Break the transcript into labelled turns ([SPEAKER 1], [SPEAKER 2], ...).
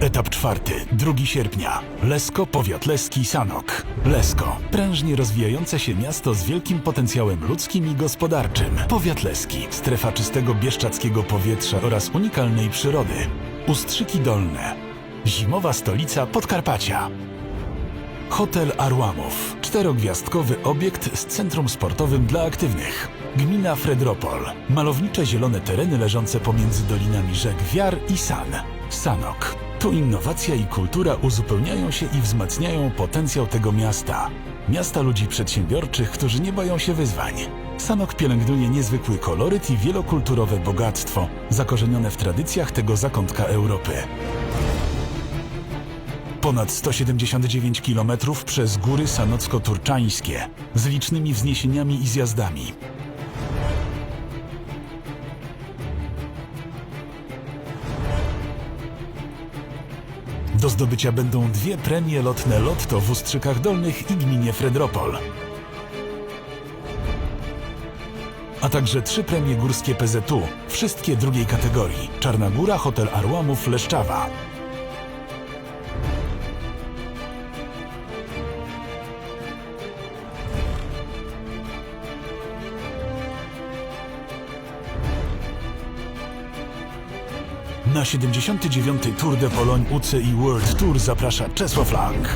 [SPEAKER 1] Etap czwarty, 2 sierpnia. Lesko, powiat leski, Sanok. Lesko. Prężnie rozwijające się miasto z wielkim potencjałem ludzkim i gospodarczym. Powiat leski. Strefa czystego bieszczackiego powietrza oraz unikalnej przyrody. Ustrzyki Dolne. Zimowa stolica Podkarpacia. Hotel Arłamów. Czterogwiazdkowy obiekt z centrum sportowym dla aktywnych. Gmina Fredropol. Malownicze zielone tereny leżące pomiędzy dolinami rzek Wiar i San. Sanok. Tu innowacja i kultura uzupełniają się i wzmacniają potencjał tego miasta. Miasta ludzi przedsiębiorczych, którzy nie boją się wyzwań. Sanok pielęgnuje niezwykły koloryt i wielokulturowe bogactwo, zakorzenione w tradycjach tego zakątka Europy. Ponad 179 km przez góry sanocko-turczańskie z licznymi wzniesieniami i zjazdami. Do zdobycia będą dwie premie lotne Lotto w Ustrzykach Dolnych i gminie Fredropol. A także trzy premie górskie PZU, wszystkie drugiej kategorii. Czarna Góra, Hotel Arłamów, Leszczawa. Na 79. Tour de Pologne UCI World Tour zaprasza Czesław Lang.